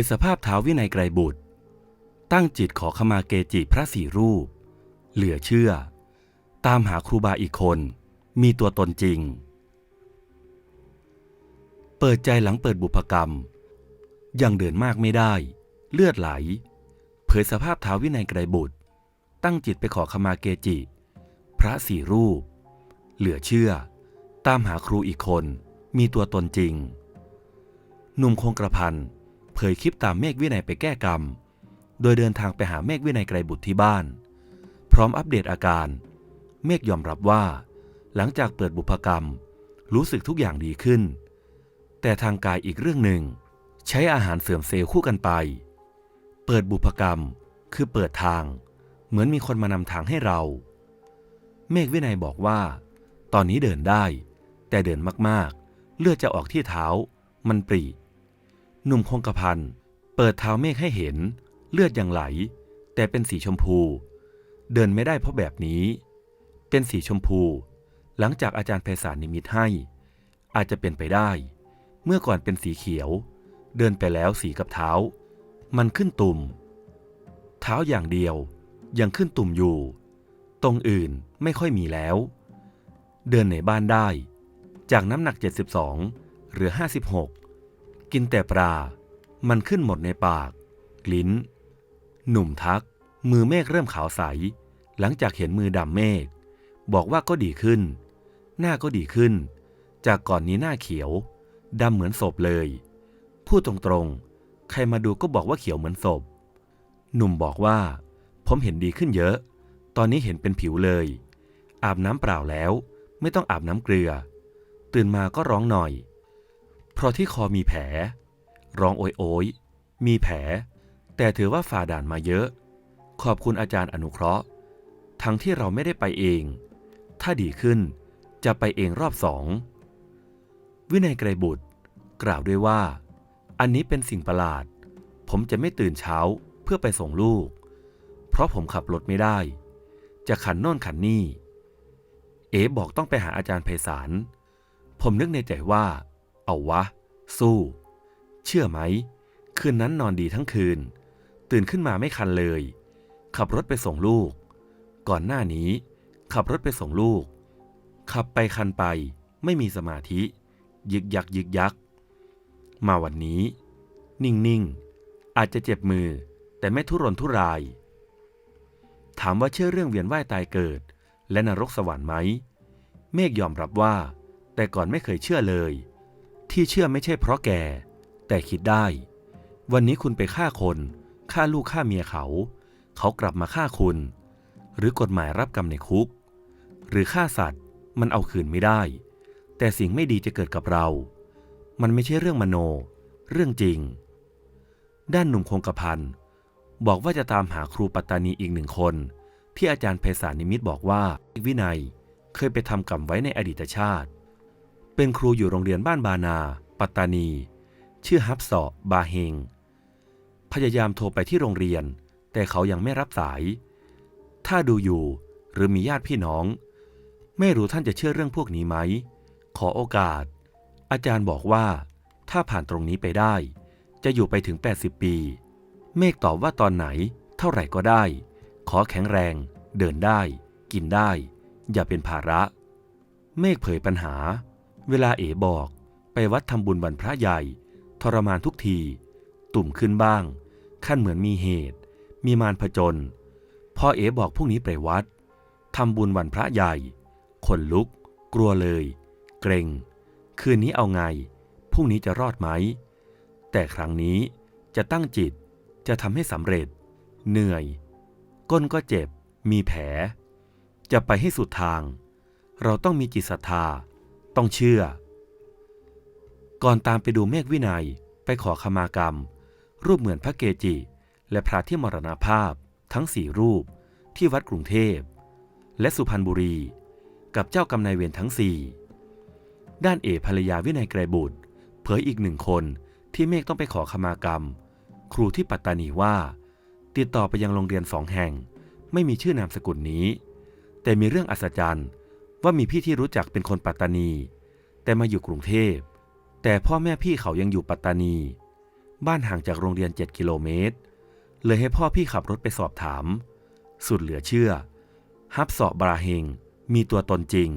ยสภาพเท้าวินัยไกรบุตร ตั้งจิตขอขมาเกจิพระสี่รูป เหลือเชื่อ ตามหาครูบาอีกคน มีตัวตนจริง เปิดใจหลังเปิดบุพกรรม ยังเดินมากไม่ได้ เลือดไหล เผยสภาพเท้าวินัยไกรบุตร ตั้งจิตไปขอขมาเกจิ พระสี่รูป เหลือเชื่อ ตามหาครูอีกคน มีตัวตนจริง หนุ่มคงกระพัน เผยคลิปตามเมฆวินัยไปแก้กรรม โดยเดินทางไปหาเมฆวินัยไกรบุตรที่บ้าน พร้อมอัปเดตอาการ เมฆยอมรับว่า หลังจากเปิดบุพกรรม รู้สึกทุกอย่างดีขึ้น แต่ทางกายอีกเรื่องหนึ่ง ใช้อาหารเสริมเซลล์คู่กันไป เปิดบุพกรรม คือเปิดทาง เหมือนมีคนมานำทางให้เรา เมฆวินัยบอกว่า ตอนนี้เดินได้ แต่เดินมากๆ เลือดจะออกที่เท้า มันปรี หนุ่มคงกระพันเปิดเท้าเมฆให้เห็น เลือดยังไหล แต่เป็นสีชมพู เดินไม่ได้เพราะแบบนี้ เป็นสีชมพู หลังจากอาจารย์ไพศาลนิมิตให้ อาจจะเป็นไปได้ เมื่อก่อนเป็นสีเขียว เดินไปแล้วสีกับเท้า มันขึ้นตุ่ม เท้าอย่างเดียวยังขึ้นตุ่มอยู่ ตรงอื่นไม่ค่อยมีแล้ว เดินในบ้านได้ จากน้ำหนัก 72 หรือ 56 กินแต่ปลา มันขึ้นหมดในปาก ลิ้น หนุ่มทัก มือเมฆเริ่มขาวใส หลังจากเห็นมือดำเมฆ บอกว่าก็ดีขึ้น หน้าก็ดีขึ้น จากก่อนนี้หน้าเขียว ดำเหมือนศพเลย พูดตรงๆ ใครมาดูก็บอกว่าเขียวเหมือนศพ หนุ่มบอกว่า ผมเห็นดีขึ้นเยอะ ตอนนี้เห็นเป็นผิวเลย อาบน้ำเปล่าแล้ว ไม่ต้องอาบน้ำเกลือ ตื่นมาก็ร้องหน่อย เพราะที่คอมีแผล ร้องโอยโอยมีแผล แต่ถือว่าฝ่าด่านมาเยอะ ขอบคุณอาจารย์อนุเคราะห์ ทั้งที่เราไม่ได้ไปเอง ถ้าดีขึ้นจะไปเองรอบสอง วินัยไกรบุตร กล่าวด้วยว่า อันนี้เป็นสิ่งประหลาด ผมจะไม่ตื่นเช้าเพื่อไปส่งลูก เพราะผมขับรถไม่ได้ จะขันโน่นขันนี่ เอ๋บอกต้องไปหาอาจารย์ไพศาล ผมนึกในใจว่า เอาวะ สู้ เชื่อไหม คืนนั้นนอนดีทั้งคืน ตื่นขึ้นมาไม่คันเลย ขับรถไปส่งลูก ก่อนหน้านี้ ขับรถไปส่งลูก ขับไปคันไป ไม่มีสมาธิ ยึกยักยึกยัก มาวันนี้ นิ่งๆ อาจจะเจ็บมือ แต่ไม่ทุรนทุราย ถามว่าเชื่อเรื่องเวียนว่ายตายเกิด และนรกสวรรค์ไหม เมฆยอมรับว่า แต่ก่อนไม่เคยเชื่อเลย ที่เชื่อไม่ใช่เพราะแก่แต่คิดได้ วันนี้คุณไปฆ่าคนฆ่าลูกฆ่าเมียเขา เขากลับมาฆ่าคุณ หรือกฎหมายรับกรรมในคุก หรือฆ่าสัตว์มันเอาคืนไม่ได้ แต่สิ่งไม่ดีจะเกิดกับเรา มันไม่ใช่เรื่องมโน เรื่องจริง ด้านหนุ่มคงกระพันบอกว่าจะตามหาครูปัตตานีอีกหนึ่งคน ที่อาจารย์ไพศาลนิมิตบอกว่าวินัยเคยไปทำกรรมไว้ในอดีตชาติ เป็นครูอยู่โรงเรียนบ้านบานา ปัตตานี ชื่อฮับสาะบาเฮง พยายามโทรไปที่โรงเรียน แต่เขายังไม่รับสาย ถ้าดูอยู่หรือมีญาติพี่น้อง ไม่รู้ท่านจะเชื่อเรื่องพวกนี้ไหม ขอโอกาส อาจารย์บอกว่า ถ้าผ่านตรงนี้ไปได้ จะอยู่ไปถึง 80 ปี เมฆตอบว่าตอนไหน เท่าไหร่ก็ได้ ขอแข็งแรง เดินได้ กินได้ อย่าเป็นภาระ เมฆเผยปัญหา เวลาเอ๋บอกไปวัดทำบุญวันพระใหญ่ ทรมานทุกที ตุ่มขึ้นบ้าง ขั้นเหมือนมีเหตุ มีมารผจญพอเอ๋บอกพรุ่งนี้ไปวัดทำบุญวันพระใหญ่ขนลุก กลัวเลย เกรง คืนนี้เอาไง พรุ่งนี้จะรอดไหม แต่ครั้งนี้จะตั้งจิตจะทำให้สำเร็จ เหนื่อย ก้นก็เจ็บ มีแผล จะไปให้สุดทาง เราต้องมีจิตศรัทธา ต้องเชื่อ ก่อนตามไปดูเมฆวินัยไปขอขมากรรม รูปเหมือนพระเกจิ และพระที่มรณภาพ ทั้งสี่รูปที่วัดกรุงเทพ และสุพรรณบุรี กับเจ้ากรรมนายเวรทั้งสี่ด้านเอกภรรยาวินัยไกรบุตร เผยอีกหนึ่งคนที่เมฆต้องไปขอขมากรรม ครูที่ปัตตานีว่า ติดต่อไปยังโรงเรียนสองแห่ง ไม่มีชื่อนามสกุลนี้ แต่มีเรื่องอัศจรรย์ ว่ามีพี่ที่รู้จักเป็นคนปัตตานี แต่มาอยู่กรุงเทพ แต่พ่อแม่พี่เขายังอยู่ปัตตานี บ้านห่างจากโรงเรียน 7 กิโลเมตร เลยให้พ่อพี่ขับรถไปสอบถาม สุดเหลือเชื่อ ฮับสอบบราเฮงมีตัวตนจริง